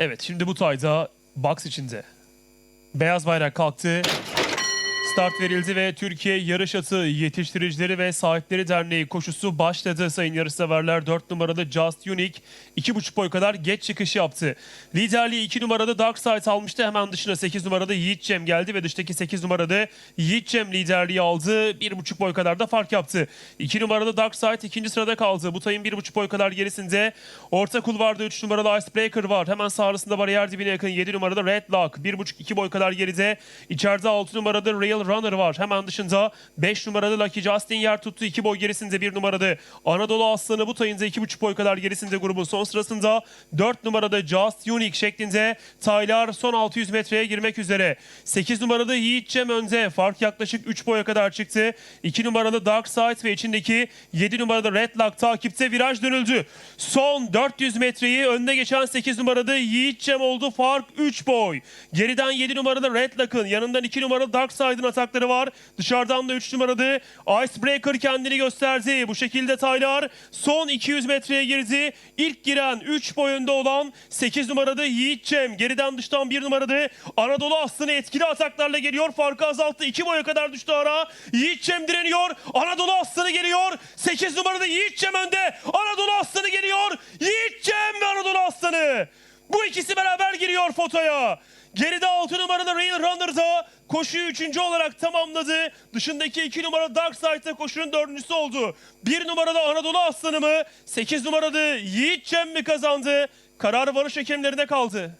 Evet şimdi bu tayda box içinde. Beyaz bayrak kalktı. Start verildi ve Türkiye Yarış Atı Yetiştiricileri ve Sahipleri Derneği koşusu başladı sayın yarışseverler. 4 numaralı Just Unique 2,5 boy kadar geç çıkış yaptı. Liderliği 2 numarada Dark Side almıştı. Hemen dışına 8 numarada Yiğit Cem geldi ve dıştaki 8 numarada Yiğit Cem liderliği aldı. 1,5 boy kadar da fark yaptı. 2 numarada Dark Side ikinci sırada kaldı. Bu tayın 1,5 boy kadar gerisinde. Orta kulvarda 3 numaralı Icebreaker var. Hemen sağrısında bariyer dibine yakın 7 numarada Red Lock. 1,5-2 boy kadar geride. İçeride 6 numarada Real Runner var. Hemen dışında 5 numarada Lucky Justin yer tuttu. 2 boy gerisinde 1 numarada Anadolu Aslanı bu tayında 2,5 boy kadar gerisinde grubun son sırasında 4 numarada Just Unique şeklinde taylar son 600 metreye girmek üzere. 8 numarada Yiğit Cem önde. Fark yaklaşık 3 boya kadar çıktı. 2 numaralı Dark Side ve içindeki 7 numarada Red Lock takipte viraj dönüldü. Son 400 metreyi önde geçen 8 numarada Yiğit Cem oldu. Fark 3 boy. Geriden 7 numarada Red Lock'ın yanından 2 numaralı Dark Side'ın atakları var. Dışarıdan da 3 numarada Icebreaker kendini gösterdi. Bu şekilde Taylar son 200 metreye girdi. İlk giren 3 boy önde olan 8 numarada Yiğit Cem. Geriden dıştan 1 numarada Anadolu Aslanı etkili ataklarla geliyor. Farkı azalttı. 2 boya kadar düştü ara. Yiğit Cem direniyor. Anadolu Aslanı geliyor. 8 numarada Yiğit Cem önde. Anadolu Aslanı geliyor. Yiğit Cem ve Anadolu Aslanı. Bu ikisi beraber giriyor fotoya. Geride 6 numaralı Real Runner da koşuyu 3. olarak tamamladı. Dışındaki 2 numara Dark Side'da koşunun dördüncüsü oldu. 1 numarada Anadolu Aslanı mı? 8 numarada Yiğit Cem mi kazandı? Karar varış hakemlerine kaldı.